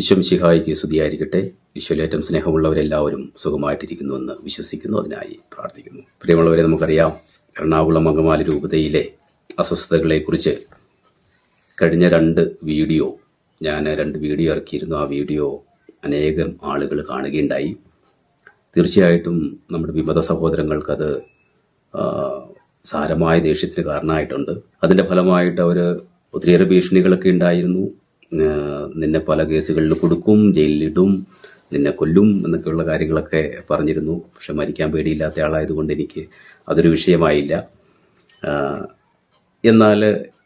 ഈശ്വംശിഹായിക്ക് സ്തുതിയായിരിക്കട്ടെ ഈശ്വലേറ്റം സ്നേഹമുള്ളവരെല്ലാവരും സുഖമായിട്ടിരിക്കുന്നുവെന്ന് വിശ്വസിക്കുന്നു. അതിനായി പ്രാർത്ഥിക്കുന്നു. പ്രിയമുള്ളവരെ നമുക്കറിയാം എറണാകുളം അങ്കമാലി രൂപതയിലെ അസ്വസ്ഥതകളെക്കുറിച്ച് കഴിഞ്ഞ രണ്ട് വീഡിയോ ഞാൻ രണ്ട് വീഡിയോ ഇറക്കിയിരുന്നു. ആ വീഡിയോ അനേകം ആളുകൾ കാണുകയുണ്ടായി. തീർച്ചയായിട്ടും നമ്മുടെ വിമത സഹോദരങ്ങൾക്കത് സാരമായ ദേഷ്യത്തിന് കാരണമായിട്ടുണ്ട്. അതിന്റെ ഫലമായിട്ട് അവർ ഒത്തിരിയേറെ ഭീഷണികളൊക്കെ ഉണ്ടായിരുന്നു. നിന്നെ പല കേസുകളിൽ കൊടുക്കും ജയിലിലിടും നിന്നെ കൊല്ലും എന്നൊക്കെയുള്ള കാര്യങ്ങളൊക്കെ പറഞ്ഞിരുന്നു. പക്ഷെ മരിക്കാൻ പേടിയില്ലാത്ത ആളായതുകൊണ്ട് എനിക്ക് അതൊരു വിഷയമായില്ല. എന്നാൽ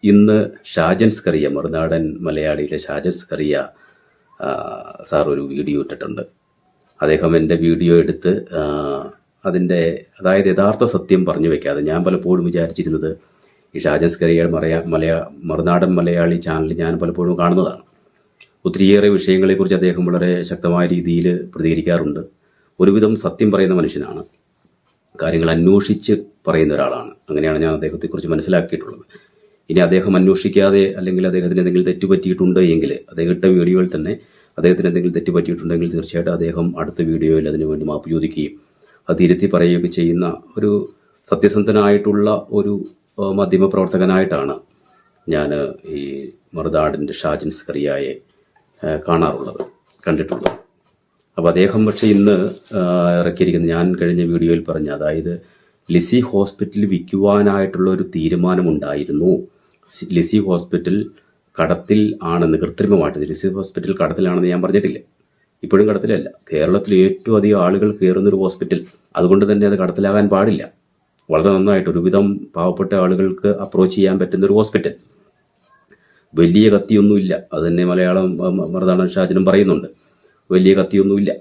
ഇന്ന് ഷാജൻ സ്കറിയ മറുനാടൻ മലയാളിയിലെ ഷാജൻ സ്കറിയ സാർ ഒരു വീഡിയോ ഇട്ടിട്ടുണ്ട്. അദ്ദേഹം എന്റെ വീഡിയോ എടുത്ത് അതിന്റെ അതായത് യഥാർത്ഥ സത്യം പറഞ്ഞു വെക്കാതെ ഞാൻ പലപ്പോഴും വിചാരിച്ചിരുന്നത് ഈ ഷാജസ് കരിയർ മറയാ മലയാ മറുനാടൻ മലയാളി ചാനൽ ഞാൻ പലപ്പോഴും കാണുന്നതാണ്. ഒത്തിരിയേറെ വിഷയങ്ങളെക്കുറിച്ച് അദ്ദേഹം വളരെ ശക്തമായ രീതിയിൽ പ്രതികരിക്കാറുണ്ട്. ഒരുവിധം സത്യം പറയുന്ന മനുഷ്യനാണ്. കാര്യങ്ങൾ അന്വേഷിച്ച് പറയുന്ന ഒരാളാണ്. അങ്ങനെയാണ് ഞാൻ അദ്ദേഹത്തെക്കുറിച്ച് മനസ്സിലാക്കിയിട്ടുള്ളത്. ഇനി അദ്ദേഹം അന്വേഷിക്കാതെ അല്ലെങ്കിൽ അദ്ദേഹത്തിന് എന്തെങ്കിലും തെറ്റ് പറ്റിയിട്ടുണ്ട് എങ്കിൽ അദ്ദേഹം ഇട്ട വീഡിയോയിൽ തന്നെ അദ്ദേഹത്തിന് എന്തെങ്കിലും തെറ്റ് പറ്റിയിട്ടുണ്ടെങ്കിൽ തീർച്ചയായിട്ടും അദ്ദേഹം അടുത്ത വീഡിയോയിൽ അതിന് വേണ്ടി മാപ്പ് ചോദിക്കുകയും അത് തിരുത്തി പറയുകയൊക്കെ ചെയ്യുന്ന ഒരു സത്യസന്ധനായിട്ടുള്ള ഒരു മാധ്യമപ്രവർത്തകനായിട്ടാണ് ഞാൻ ഈ മറുനാടിന്റെ ഷാജിൻ സ്കറിയായെ കാണാറുള്ളത് കണ്ടിട്ടുള്ളത്. അപ്പോൾ അദ്ദേഹം പക്ഷേ ഇന്ന് ഇറക്കിയിരിക്കുന്ന ഇറക്കിയിരിക്കുന്നത് ഞാൻ കഴിഞ്ഞ വീഡിയോയിൽ പറഞ്ഞ അതായത് ലിസി ഹോസ്പിറ്റൽ വിൽക്കുവാനായിട്ടുള്ള ഒരു തീരുമാനമുണ്ടായിരുന്നു ലിസി ഹോസ്പിറ്റൽ കടത്തിൽ ആണെന്ന് കൃത്രിമമായിട്ട് ലിസി ഹോസ്പിറ്റൽ കടത്തിലാണെന്ന് ഞാൻ പറഞ്ഞിട്ടില്ല. ഇപ്പോഴും കടത്തിലല്ല. കേരളത്തിൽ ഏറ്റവും അധികം ആളുകൾ കയറുന്നൊരു ഹോസ്പിറ്റൽ. അതുകൊണ്ട് തന്നെ അത് കടത്തിലാകാൻ പാടില്ല. വളരെ നന്നായിട്ട് ഒരുവിധം പാവപ്പെട്ട ആളുകൾക്ക് അപ്രോച്ച് ചെയ്യാൻ പറ്റുന്ന ഒരു ഹോസ്പിറ്റൽ വലിയ കത്തിയൊന്നുമില്ല. അത് തന്നെ മലയാളം മറുതാണ് ഷാജനും പറയുന്നുണ്ട്. വലിയ കത്തിയൊന്നുമില്ല.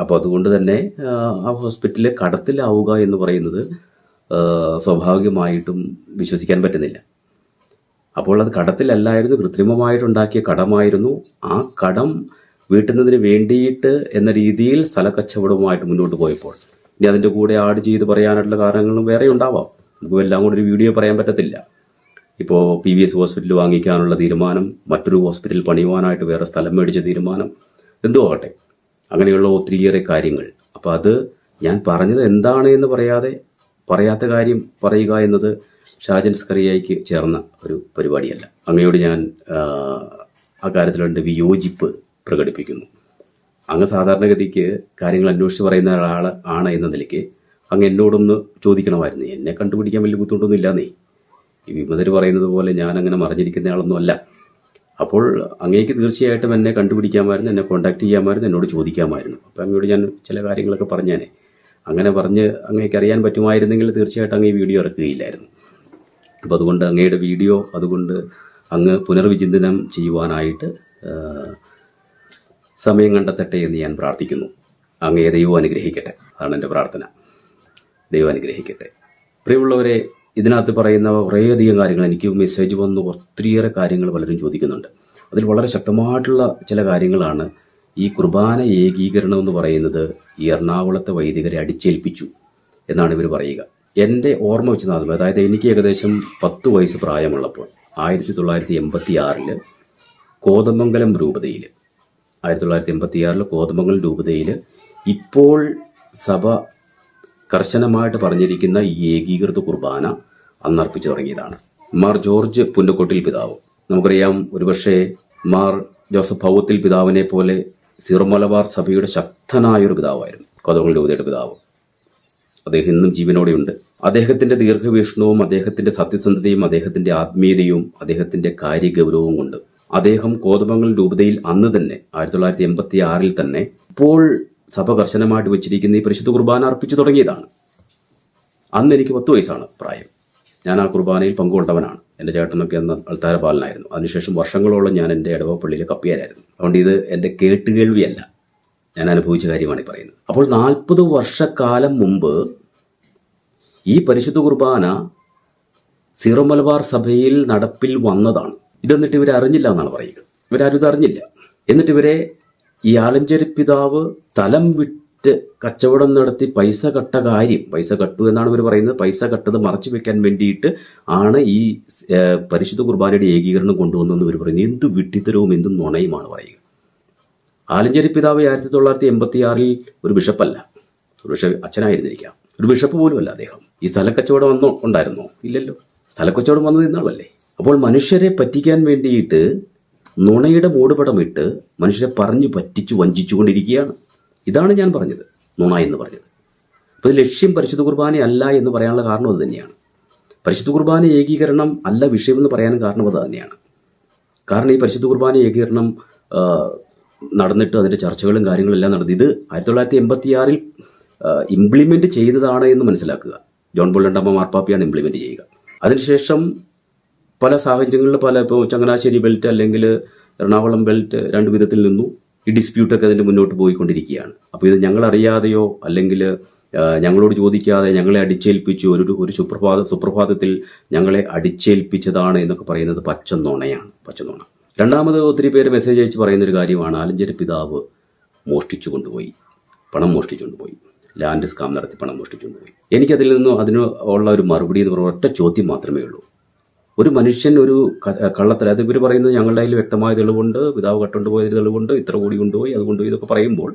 അപ്പോൾ അതുകൊണ്ട് തന്നെ ആ ഹോസ്പിറ്റലിൽ കടത്തിലാവുക എന്ന് പറയുന്നത് സ്വാഭാവികമായിട്ടും വിശ്വസിക്കാൻ പറ്റുന്നില്ല. അപ്പോൾ അത് കടത്തിലല്ലായിരുന്നു കൃത്രിമമായിട്ടുണ്ടാക്കിയ കടമായിരുന്നു. ആ കടം വീട്ടുന്നതിന് വേണ്ടിയിട്ട് എന്ന രീതിയിൽ സ്ഥലക്കച്ചവടവുമായിട്ട് മുന്നോട്ട് പോയപ്പോൾ ഇനി അതിന്റെ കൂടെ ആഡ് ചെയ്ത് പറയാനുള്ള കാരണങ്ങളും വേറെ ഉണ്ടാവാം. നമുക്ക് എല്ലാം കൂടി ഒരു വീഡിയോ പറയാൻ പറ്റത്തില്ല. ഇപ്പോൾ പി വി എസ് ഹോസ്പിറ്റൽ വാങ്ങിക്കാനുള്ള തീരുമാനം മറ്റൊരു ഹോസ്പിറ്റൽ പണിയുവാനായിട്ട് വേറെ സ്ഥലം മേടിച്ച തീരുമാനം എന്തോ ആകട്ടെ അങ്ങനെയുള്ള ഒത്തിരിയേറെ കാര്യങ്ങൾ. അപ്പോൾ അത് ഞാൻ പറഞ്ഞത് എന്താണ് എന്ന് പറയാതെ പറയാത്ത കാര്യം പറയുക എന്നത് ഷാജൻ സ്കറിയയ്ക്ക് ചേർന്ന ഒരു പരിപാടിയല്ല. അങ്ങയോട് ഞാൻ ആ, കാര്യത്തിലുണ്ട് വിയോജിപ്പ് പ്രകടിപ്പിക്കുന്നു. അങ്ങ് സാധാരണഗതിക്ക് കാര്യങ്ങൾ അന്വേഷിച്ച് പറയുന്ന ഒരാൾ ആണ് എന്ന നിലയ്ക്ക് അങ്ങ് എന്നോടൊന്ന് ചോദിക്കണമായിരുന്നു. എന്നെ കണ്ടുപിടിക്കാൻ വലിയ ബുദ്ധിമുട്ടൊന്നും ഇല്ലാന്നേ ഈ വിമതർ പറയുന്നത് പോലെ ഞാൻ അങ്ങനെ മറിഞ്ഞിരിക്കുന്ന ആളൊന്നും അല്ല. അപ്പോൾ അങ്ങേക്ക് തീർച്ചയായിട്ടും എന്നെ കണ്ടുപിടിക്കാമായിരുന്നു എന്നെ കോൺടാക്ട് ചെയ്യാമായിരുന്നു എന്നോട് ചോദിക്കാമായിരുന്നു. അപ്പോൾ അങ്ങോട്ട് ഞാൻ ചില കാര്യങ്ങളൊക്കെ പറഞ്ഞേനെ. അങ്ങനെ പറഞ്ഞ് അങ്ങേക്ക് അറിയാൻ പറ്റുമായിരുന്നെങ്കിൽ തീർച്ചയായിട്ടും അങ്ങ് ഈ വീഡിയോ ഇറക്കുകയില്ലായിരുന്നു. അപ്പോൾ അതുകൊണ്ട് അങ്ങയുടെ വീഡിയോ അതുകൊണ്ട് അങ്ങ് പുനർവിചിന്തനം ചെയ്യുവാനായിട്ട് സമയം കണ്ടെത്തട്ടെ എന്ന് ഞാൻ പ്രാർത്ഥിക്കുന്നു. അങ്ങയെ ദൈവം അനുഗ്രഹിക്കട്ടെ. അതാണ് എന്റെ പ്രാർത്ഥന. ദൈവം അനുഗ്രഹിക്കട്ടെ. പ്രിയമുള്ളവരെ ഇതിനകത്ത് പറയുന്ന കുറേയധികം കാര്യങ്ങൾ എനിക്ക് മെസ്സേജ് വന്നു ഒത്തിരിയേറെ കാര്യങ്ങൾ പലരും ചോദിക്കുന്നുണ്ട്. അതിൽ വളരെ ശക്തമായിട്ടുള്ള ചില കാര്യങ്ങളാണ് ഈ കുർബാന ഏകീകരണം എന്ന് പറയുന്നത് ഈ എറണാകുളത്തെ വൈദികരെ അടിച്ചേൽപ്പിച്ചു എന്നാണ് ഇവർ പറയുക. എന്റെ ഓർമ്മ വെച്ച് നാദം അതായത് എനിക്ക് ഏകദേശം പത്ത് വയസ്സ് പ്രായമുള്ളപ്പോൾ ആയിരത്തി തൊള്ളായിരത്തി എൺപത്തി ആറിൽ കോതമംഗലം രൂപതയിൽ ആയിരത്തി തൊള്ളായിരത്തി എൺപത്തി ആറിൽ കോതമംഗൽ രൂപതയിൽ ഇപ്പോൾ സഭ കർശനമായിട്ട് പറഞ്ഞിരിക്കുന്ന ഈ ഏകീകൃത കുർബാന അന്നർപ്പിച്ചു തുടങ്ങിയതാണ്. മാർ ജോർജ് പുന്നക്കൊട്ടിൽ പിതാവ്. നമുക്കറിയാം ഒരുപക്ഷെ മാർ ജോസഫ് ഭൗത്തിൽ പിതാവിനെ പോലെ സിറുമലബാർ സഭയുടെ ശക്തനായൊരു പിതാവായിരുന്നു കോതമംഗൽ രൂപതയുടെ പിതാവ്. അദ്ദേഹം ഇന്നും ജീവനോടെയുണ്ട്. അദ്ദേഹത്തിന്റെ ദീർഘവീക്ഷണവും അദ്ദേഹത്തിന്റെ സത്യസന്ധതയും അദ്ദേഹത്തിന്റെ ആത്മീയതയും അദ്ദേഹത്തിന്റെ കാര്യഗൗരവവും കൊണ്ട് അദ്ദേഹം കോതമംഗൽ രൂപതയിൽ അന്ന് തന്നെ ആയിരത്തി തൊള്ളായിരത്തി എൺപത്തി ആറിൽ തന്നെ ഇപ്പോൾ സഭ കർശനമായിട്ട് വെച്ചിരിക്കുന്ന ഈ പരിശുദ്ധ കുർബാന അർപ്പിച്ചു തുടങ്ങിയതാണ്. അന്ന് എനിക്ക് പത്ത് വയസ്സാണ് പ്രായം. ഞാൻ ആ കുർബാനയിൽ പങ്കുകൊണ്ടവനാണ്. എന്റെ ചേട്ടനൊക്കെ അന്ന് അൾത്താര പാലനായിരുന്നു അതിനുശേഷം വർഷങ്ങളോളം ഞാൻ എന്റെ ഇടവപ്പള്ളിയിലെ കപ്പിയാരായിരുന്നു. അതുകൊണ്ട് ഇത് എന്റെ കേട്ടുകേൾവിയല്ല. ഞാൻ അനുഭവിച്ച കാര്യമാണ് ഈ പറയുന്നത്. അപ്പോൾ നാൽപ്പത് വർഷക്കാലം മുമ്പ് ഈ പരിശുദ്ധ കുർബാന സീറോ മലബാർ സഭയിൽ നടപ്പിൽ വന്നതാണ്. ഇതെന്നിട്ട് ഇവർ അറിഞ്ഞില്ല എന്നാണ് പറയുക. ഇവരാരും ഇത് അറിഞ്ഞില്ല. എന്നിട്ട് ഇവരെ ഈ ആലഞ്ചേരി പിതാവ് തലം വിറ്റ് കച്ചവടം നടത്തി പൈസ കട്ട കാര്യം പൈസ കട്ടു എന്നാണ് ഇവർ പറയുന്നത്. പൈസ കട്ടത് മറച്ചു വെക്കാൻ വേണ്ടിയിട്ട് ആണ് ഈ പരിശുദ്ധ കുർബാനയുടെ ഏകീകരണം കൊണ്ടുവന്നതെന്ന് ഇവർ പറയുന്നത്. എന്ത് വിട്ടിത്തരവും എന്തും നുണയുമാണ് പറയുക. ആലഞ്ചേരി പിതാവ് ആയിരത്തി തൊള്ളായിരത്തി എൺപത്തി ആറിൽ ഒരു ബിഷപ്പല്ല. ഒരു ബിഷപ്പ് അച്ഛനായിരുന്നിരിക്കാം. ഒരു ബിഷപ്പ് പോലുമല്ല അദ്ദേഹം. ഈ സ്ഥലക്കച്ചവടം വന്നോ ഉണ്ടായിരുന്നോ? ഇല്ലല്ലോ. സ്ഥലക്കച്ചവടം വന്നത് ഇന്നാളല്ലേ? അപ്പോൾ മനുഷ്യരെ പറ്റിക്കാൻ വേണ്ടിയിട്ട് നുണയുടെ മൂടുപടമിട്ട് മനുഷ്യരെ പറഞ്ഞു പറ്റിച്ചു വഞ്ചിച്ചുകൊണ്ടിരിക്കുകയാണ്. ഇതാണ് ഞാൻ പറഞ്ഞത് നുണ എന്ന് പറഞ്ഞത്. അപ്പോൾ ലക്ഷ്യം പരിശുദ്ധ കുർബാന അല്ല എന്ന് പറയാനുള്ള കാരണം അത് തന്നെയാണ്. പരിശുദ്ധ കുർബാന ഏകീകരണം അല്ല വിഷയമെന്ന് പറയാനും കാരണം അത് തന്നെയാണ്. കാരണം ഈ പരിശുദ്ധ കുർബാന ഏകീകരണം നടന്നിട്ട് അതിന്റെ ചർച്ചകളും കാര്യങ്ങളും എല്ലാം നടന്നു ഇത് ആയിരത്തി തൊള്ളായിരത്തി എൺപത്തിയാറിൽ ഇംപ്ലിമെന്റ് ചെയ്തതാണ് എന്ന് മനസ്സിലാക്കുക. ജോൺ പോൾ രണ്ടാമ മാർപ്പാപ്പിയാണ് ഇംപ്ലിമെന്റ് ചെയ്യുക. അതിനുശേഷം പല സാഹചര്യങ്ങളിൽ പല ഇപ്പോൾ ചങ്ങനാശ്ശേരി ബെൽറ്റ് അല്ലെങ്കിൽ എറണാകുളം ബെൽറ്റ് രണ്ട് വിധത്തിൽ നിന്നു ഈ ഡിസ്പ്യൂട്ടൊക്കെ അതിന്റെ മുന്നോട്ട് പോയിക്കൊണ്ടിരിക്കുകയാണ്. അപ്പോൾ ഇത് ഞങ്ങളറിയാതെയോ അല്ലെങ്കിൽ ഞങ്ങളോട് ചോദിക്കാതെ ഞങ്ങളെ അടിച്ചേൽപ്പിച്ചു ഒരു ഒരു സുപ്രഭാത സുപ്രഭാതത്തിൽ ഞങ്ങളെ അടിച്ചേൽപ്പിച്ചതാണ് എന്നൊക്കെ പറയുന്നത് പച്ചനോണയാണ് പച്ചനോണ. രണ്ടാമത് ഒത്തിരി പേര് മെസ്സേജ് അയച്ച് പറയുന്നൊരു കാര്യമാണ് ആലഞ്ചേരി പിതാവ് മോഷ്ടിച്ചു കൊണ്ടുപോയി പണം മോഷ്ടിച്ചു കൊണ്ടുപോയി ലാൻഡ് സ്കാം നടത്തി പണം മോഷ്ടിച്ചു കൊണ്ടുപോയി. എനിക്കതിൽ നിന്നും അതിന് ഉള്ള ഒരു മറുപടി എന്ന് പറഞ്ഞ ഒറ്റ ചോദ്യം മാത്രമേ ഉള്ളൂ. ഒരു മനുഷ്യൻ ഒരു കള്ളത്തര. അത് ഇവർ പറയുന്നത് ഞങ്ങളുടെ കയ്യിൽ വ്യക്തമായ തെളിവുണ്ട് പിതാവ് കട്ടുകൊണ്ട് പോയ തെളിവുണ്ട് ഇത്ര കൂടി കൊണ്ടുപോയി അതുകൊണ്ട് ഇതൊക്കെ പറയുമ്പോൾ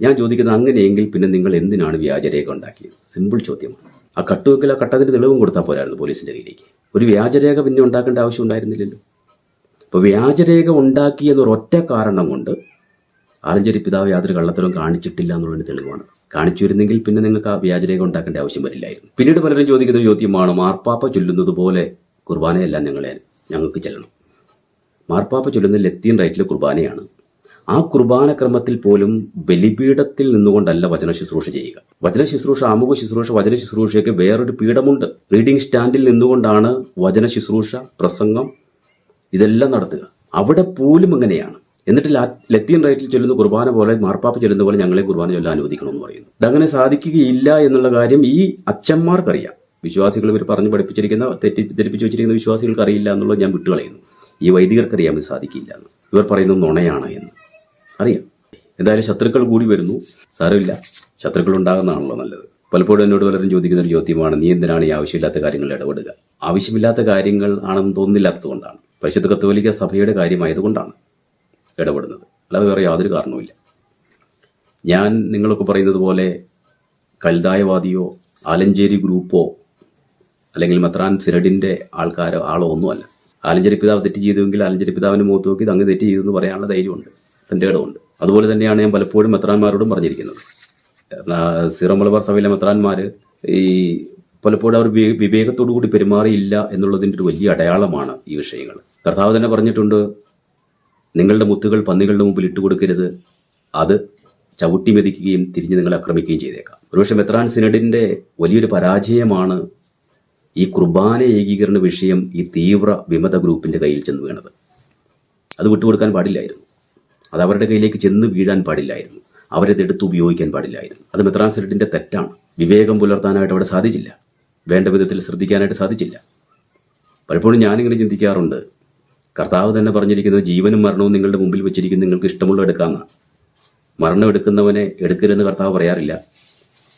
ഞാൻ ചോദിക്കുന്നത് അങ്ങനെയെങ്കിൽ പിന്നെ നിങ്ങൾ എന്തിനാണ് വ്യാജരേഖ ഉണ്ടാക്കിയത്? സിമ്പിൾ ചോദ്യം ആ കട്ടുവെക്കൽ ആ കട്ടതിന് തെളിവും കൊടുത്താൽ പോരായിരുന്നു പോലീസിന്റെ കയ്യിലേക്ക്. ഒരു വ്യാജരേഖ പിന്നെ ഉണ്ടാക്കേണ്ട ആവശ്യം ഉണ്ടായിരുന്നില്ലല്ലോ. അപ്പോൾ വ്യാജരേഖ ഉണ്ടാക്കി എന്നൊരൊറ്റ കാരണം കൊണ്ട് ആലഞ്ചേരി പിതാവ് യാതൊരു കള്ളത്തരവും കാണിച്ചിട്ടില്ല എന്നുള്ളതിന് തെളിവാണ്. കാണിച്ചിരുന്നെങ്കിൽ പിന്നെ നിങ്ങൾക്ക് ആ വ്യാജരേഖ ഉണ്ടാക്കേണ്ട ആവശ്യം വരില്ലായിരുന്നു. പിന്നീട് പലരും ചോദിക്കുന്ന ചോദ്യമാണ് മാർപ്പാപ്പ ചൊല്ലുന്നത് പോലെ കുർബാനയല്ല ഞങ്ങളെ ഞങ്ങൾക്ക് ചെല്ലണം. മാർപ്പാപ്പ ചൊല്ലുന്ന ലത്തീൻ റൈറ്റിലെ കുർബാനയാണ്. ആ കുർബാന ക്രമത്തിൽ പോലും ബലിപീഠത്തിൽ നിന്നുകൊണ്ടല്ല വചന ശുശ്രൂഷ ചെയ്യുക. വചന ശുശ്രൂഷ ആമുഖ ശുശ്രൂഷ വചന ശുശ്രൂഷയ്ക്ക് വേറൊരു പീഠമുണ്ട്. റീഡിംഗ് സ്റ്റാൻഡിൽ നിന്നുകൊണ്ടാണ് വചന ശുശ്രൂഷ പ്രസംഗം ഇതെല്ലാം നടത്തുക. അവിടെ പോലും അങ്ങനെയാണ്. എന്നിട്ട് ലത്തീൻ റൈറ്റിൽ ചൊല്ലുന്ന കുർബാന പോലെ മാർപ്പാപ്പ ചൊല്ലുന്ന പോലെ ഞങ്ങളെ കുർബാന ചൊല്ലാൻ അനുവദിക്കണമെന്ന് പറയുന്നു. ഇതങ്ങനെ സാധിക്കുകയില്ല എന്നുള്ള കാര്യം ഈ അച്ഛന്മാർക്കറിയാം. വിശ്വാസികൾ ഇവർ പറഞ്ഞു പഠിപ്പിച്ചിരിക്കുന്ന തെറ്റി ധരിപ്പിച്ചു വെച്ചിരിക്കുന്ന വിശ്വാസികൾക്ക് അറിയില്ല എന്നുള്ളത് ഞാൻ വിട്ടുകളയുന്നു. ഈ വൈദികർക്ക് അറിയാൻ സാധിക്കില്ല എന്ന്. ഇവർ പറയുന്നത് നുണയാണ് എന്ന്. അറിയാം. എന്തായാലും ശത്രുക്കൾ കൂടി വരുന്നു. സാരമില്ല. ശത്രുക്കൾ ഉണ്ടാകുന്നതാണല്ലോ നല്ലത്. പലപ്പോഴും എന്നോട് പലരും ചോദിക്കുന്ന ഒരു ചോദ്യമാണ് നീ എന്തിനാണ് ഈ ആവശ്യമില്ലാത്ത കാര്യങ്ങളിൽ ഇടപെടുക? ആവശ്യമില്ലാത്ത കാര്യങ്ങൾ ആണെന്ന് കൊണ്ടാണ്. പരിശുദ്ധ കത്തോലിക്ക സഭയുടെ കാര്യമായതുകൊണ്ടാണ് ഇടപെടുന്നത്. അല്ലാതെ വേറെ യാതൊരു കാരണവുമില്ല. ഞാൻ നിങ്ങളൊക്കെ പറയുന്നത് പോലെ കൽതായവാദിയോ ആലഞ്ചേരി ഗ്രൂപ്പോ അല്ലെങ്കിൽ മത്രാൻ സിനഡിന്റെ ആൾക്കാരോ ആളോ ഒന്നുമല്ല. ആലഞ്ചേരി പിതാവ് തെറ്റ് ചെയ്തുവെങ്കിൽ ആലഞ്ചേരി പിതാവിന്റെ മുഖത്ത് നോക്കി അങ്ങ് തെറ്റ് ചെയ്തു എന്ന് പറയാനുള്ള ധൈര്യമുണ്ട്. തന്റെ ഇടമുണ്ട്. അതുപോലെ തന്നെയാണ് ഞാൻ പലപ്പോഴും മെത്രാന്മാരോടും പറഞ്ഞിരിക്കുന്നത്. സിറോ മലബാർ സഭയിലെ മെത്രാന്മാർ ഈ പലപ്പോഴും അവർ വിവേ- വിവേകത്തോടു കൂടി പെരുമാറിയില്ല എന്നുള്ളതിന്റെ ഒരു വലിയ അടയാളമാണ് ഈ വിഷയങ്ങൾ. കർത്താവ് തന്നെ പറഞ്ഞിട്ടുണ്ട് നിങ്ങളുടെ മുത്തുകൾ പന്നികളുടെ മുമ്പിൽ ഇട്ട് കൊടുക്കരുത് അത് ചവിട്ടി മെതിക്കുകയും തിരിഞ്ഞ് നിങ്ങളെ ആക്രമിക്കുകയും ചെയ്തേക്കാം. ഒരുപക്ഷെ മെത്രാൻ സിനഡിന്റെ വലിയൊരു പരാജയമാണ് ഈ കുർബാന ഏകീകരണ വിഷയം ഈ തീവ്ര വിമത ഗ്രൂപ്പിന്റെ കയ്യിൽ ചെന്ന് വീണത്. അത് വിട്ടുകൊടുക്കാൻ പാടില്ലായിരുന്നു. അത് അവരുടെ കയ്യിലേക്ക് ചെന്ന് വീഴാൻ പാടില്ലായിരുന്നു. അവരത് എടുത്ത് ഉപയോഗിക്കാൻ പാടില്ലായിരുന്നു. അത് മെത്രാൻ സിനഡിന്റെ തെറ്റാണ്. വിവേകം പുലർത്താനായിട്ട് അവിടെ സാധിച്ചില്ല. വേണ്ട വിധത്തിൽ ശ്രദ്ധിക്കാനായിട്ട് സാധിച്ചില്ല. പലപ്പോഴും ഞാനിങ്ങനെ ചിന്തിക്കാറുണ്ട്. കർത്താവ് തന്നെ പറഞ്ഞിരിക്കുന്നത് ജീവനും മരണവും നിങ്ങളുടെ മുമ്പിൽ വെച്ചിരിക്കുന്ന. നിങ്ങൾക്ക് ഇഷ്ടമുള്ള എടുക്കാമെന്നാണ് മരണം എടുക്കുന്നവനെ എടുക്കരുതെന്ന് കർത്താവ് പറയാറില്ല.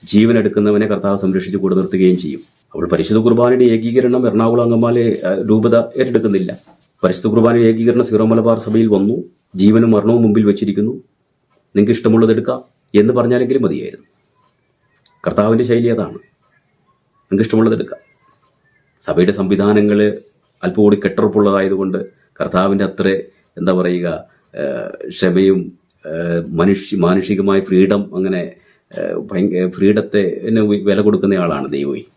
ജീവൻ എടുക്കുന്നവനെ കർത്താവ് സംരക്ഷിച്ച് കൂടെ നിർത്തുകയും ചെയ്യും. അപ്പോൾ പരിശുദ്ധ കുർബാനയുടെ ഏകീകരണം എറണാകുളം അങ്കമാലെ രൂപത ഏറ്റെടുക്കുന്നില്ല. പരിശുദ്ധ കുർബാനയുടെ ഏകീകരണം സീറോ മലബാർ സഭയിൽ വന്നു. ജീവനും മരണവും മുമ്പിൽ വെച്ചിരിക്കുന്നു. നിങ്ങൾക്ക് ഇഷ്ടമുള്ളത് എടുക്കാം. എന്ന് പറഞ്ഞാലെങ്കിലും മതിയായിരുന്നു. കർത്താവിന്റെ ശൈലി അതാണ്. നിങ്ങൾക്ക് ഇഷ്ടമുള്ളത് എടുക്കാം. സഭയുടെ സംവിധാനങ്ങൾ അല്പം കൂടി കെട്ടുറപ്പുള്ളതായതുകൊണ്ട് കർത്താവിന്റെ അത്ര എന്താ പറയുക ക്ഷമയും മനുഷ്യ മാനുഷികമായ ഫ്രീഡം അങ്ങനെ ഫ്രീഡത്തെ വില കൊടുക്കുന്നയാളാണ് ദൈവം.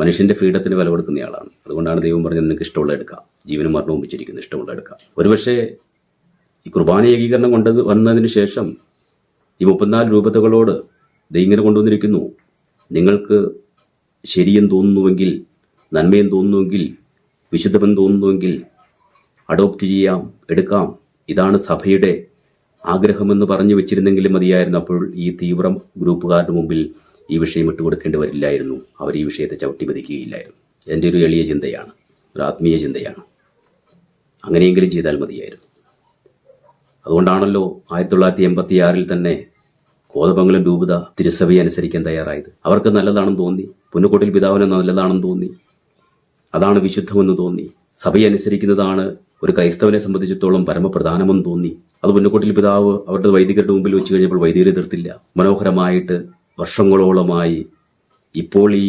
മനുഷ്യന്റെ ഫ്രീഡത്തിന് വില കൊടുക്കുന്നയാളാണ് അതുകൊണ്ടാണ് ദൈവം പറഞ്ഞത് നിനക്ക് ഇഷ്ടമുള്ള എടുക്കാം. ജീവനും മരണവും വെച്ചിരിക്കുന്നു ഇഷ്ടമുള്ള എടുക്കാം. ഒരുപക്ഷെ ഈ കുർബാന ഏകീകരണം കൊണ്ടത് വന്നതിന് ശേഷം ഈ മുപ്പത്തിനാല് രൂപതകളോട് ദൈവം ഇങ്ങനെ കൊണ്ടുവന്നിരിക്കുന്നു. നിങ്ങൾക്ക് ശരിയും തോന്നുന്നുവെങ്കിൽ നന്മയും തോന്നുന്നുവെങ്കിൽ വിശുദ്ധമെന്ന് തോന്നുന്നുവെങ്കിൽ അഡോപ്റ്റ് ചെയ്യാം എടുക്കാം. ഇതാണ് സഭയുടെ ആഗ്രഹമെന്ന് പറഞ്ഞു വെച്ചിരുന്നെങ്കിലും മതിയായിരുന്നു. അപ്പോൾ ഈ തീവ്ര ഗ്രൂപ്പുകാരുടെ മുമ്പിൽ ഈ വിഷയം വിട്ടുകൊടുക്കേണ്ടി വരില്ലായിരുന്നു. അവർ ഈ വിഷയത്തെ ചവിട്ടി മതിക്കുകയില്ലായിരുന്നു എന്റെ ഒരു എളിയ ചിന്തയാണ്. ഒരു ആത്മീയ ചിന്തയാണ്. അങ്ങനെയെങ്കിലും ചെയ്താൽ മതിയായിരുന്നു. അതുകൊണ്ടാണല്ലോ ആയിരത്തി തൊള്ളായിരത്തി എൺപത്തി ആറിൽ തന്നെ കോതമംഗലം രൂപത തിരുസഭയെ അനുസരിക്കാൻ തയ്യാറായത്. അവർക്ക് നല്ലതാണെന്ന് തോന്നി. പുന്നുകോട്ടിൽ പിതാവിന് നല്ലതാണെന്ന് തോന്നി. അതാണ് വിശുദ്ധമെന്ന് തോന്നി. സഭയെ അനുസരിക്കുന്നതാണ് ഒരു ക്രൈസ്തവനെ സംബന്ധിച്ചിടത്തോളം പരമപ്രധാനമെന്ന് തോന്നി. അത് പുന്നക്കോട്ടിൽ പിതാവ് അവരുടെ വൈദികരുടെ മുമ്പിൽ വെച്ച് കഴിഞ്ഞപ്പോൾ വൈദികരെ എതിർത്തില്ല. മനോഹരമായിട്ട് വർഷങ്ങളോളമായി ഇപ്പോൾ ഈ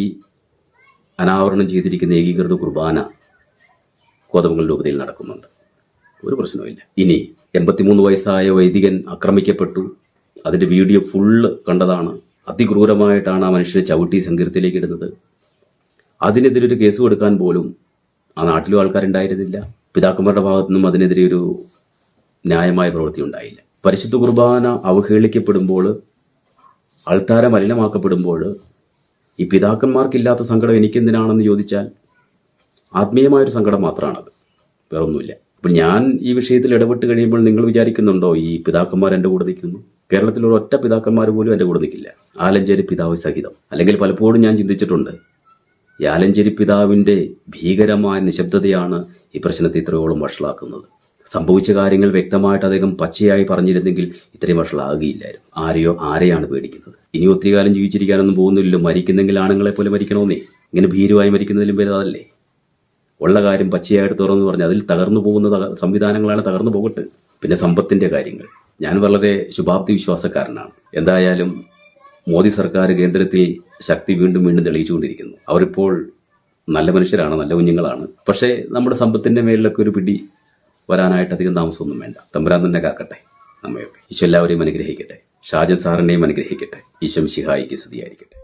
അനാവരണം ചെയ്തിരിക്കുന്ന ഏകീകൃത കുർബാന കോതമംഗൽ രൂപതയിൽ നടക്കുന്നുണ്ട്. ഒരു പ്രശ്നവുമില്ല. ഇനി എൺപത്തിമൂന്ന് വയസ്സായ വൈദികൻ ആക്രമിക്കപ്പെട്ടു. അതിന്റെ വീഡിയോ ഫുള്ള് കണ്ടതാണ്. അതിക്രൂരമായിട്ടാണ് ആ മനുഷ്യനെ ചവിട്ടി സങ്കീർത്തിലേക്ക് ഇടുന്നത്. അതിനെതിരെ ഒരു കേസ് കൊടുക്കാൻ പോലും ആ നാട്ടിലും ആൾക്കാരുണ്ടായിരുന്നില്ല. പിതാക്കന്മാരുടെ ഭാഗത്തു നിന്നും അതിനെതിരെ ഒരു ന്യായമായ പ്രവൃത്തി ഉണ്ടായില്ല പരിശുദ്ധ കുർബാന അവഹേളിക്കപ്പെടുമ്പോൾ ആൾത്താര മലിനമാക്കപ്പെടുമ്പോൾ ഈ പിതാക്കന്മാർക്കില്ലാത്ത സങ്കടം എനിക്കെന്തിനാണെന്ന് ചോദിച്ചാൽ ആത്മീയമായൊരു സങ്കടം മാത്രമാണത് വേറൊന്നുമില്ല. അപ്പം ഞാൻ ഈ വിഷയത്തിൽ ഇടപെട്ട് കഴിയുമ്പോൾ നിങ്ങൾ വിചാരിക്കുന്നുണ്ടോ ഈ പിതാക്കന്മാർ എന്റെ കൂടെ നിൽക്കുന്നു? കേരളത്തിലുള്ള ഒറ്റ പിതാക്കന്മാർ പോലും എന്റെ കൂടെ നിൽക്കില്ല. ആലഞ്ചേരി പിതാവ് സഹിതം. അല്ലെങ്കിൽ പലപ്പോഴും ഞാൻ ചിന്തിച്ചിട്ടുണ്ട് ഈ ആലഞ്ചേരി പിതാവിന്റെ ഭീകരമായ നിശബ്ദതയാണ് ഈ പ്രശ്നത്തെ ഇത്രയോളം വഷളാക്കുന്നത്. സംഭവിച്ച കാര്യങ്ങൾ വ്യക്തമായിട്ട് അദ്ദേഹം പച്ചയായി പറഞ്ഞിരുന്നെങ്കിൽ ഇത്രയും വഷളാകുകയില്ലായിരുന്നു. ആരെയോ ആരെയാണ് പേടിക്കുന്നത്? ഇനി ഒത്തിരി കാലം ജീവിച്ചിരിക്കാനൊന്നും പോകുന്നില്ലല്ലോ. മരിക്കുന്നെങ്കിൽ ആണുങ്ങളെ പോലെ മരിക്കണമെന്നേ ഇങ്ങനെ ഭീരുവായി മരിക്കുന്നതിലും ഭേദമല്ലേ? ഉള്ള കാര്യം പച്ചയായിട്ട് തുറന്നു പറഞ്ഞു അതിൽ തകർന്നു പോകുന്ന സംവിധാനങ്ങളാണ് തകർന്നു പോകട്ടെ. പിന്നെ സമ്പത്തിന്റെ കാര്യങ്ങൾ. ഞാൻ വളരെ ശുഭാപ്തി വിശ്വാസക്കാരനാണ്. എന്തായാലും മോദി സർക്കാർ കേന്ദ്രത്തിൽ ശക്തി വീണ്ടും വീണ്ടും തെളിയിച്ചുകൊണ്ടിരിക്കുന്നു. അവരിപ്പോൾ നല്ല മനുഷ്യരാണ് നല്ല കുഞ്ഞുങ്ങളാണ്. പക്ഷേ നമ്മുടെ സമ്പത്തിന്റെ മേലിലൊക്കെ ഒരു പിടി വരാനായിട്ട് അധികം താമസമൊന്നും വേണ്ട. തമ്പുരാൻ തന്നെ കാക്കട്ടെ. നമ്മയൊക്കെ. ഈശോ എല്ലാവരെയും അനുഗ്രഹിക്കട്ടെ. ഷാജൻ സാറിനെയും അനുഗ്രഹിക്കട്ടെ. ഈശോ ശിഹായിക്ക് സ്തുതിയായിരിക്കട്ടെ.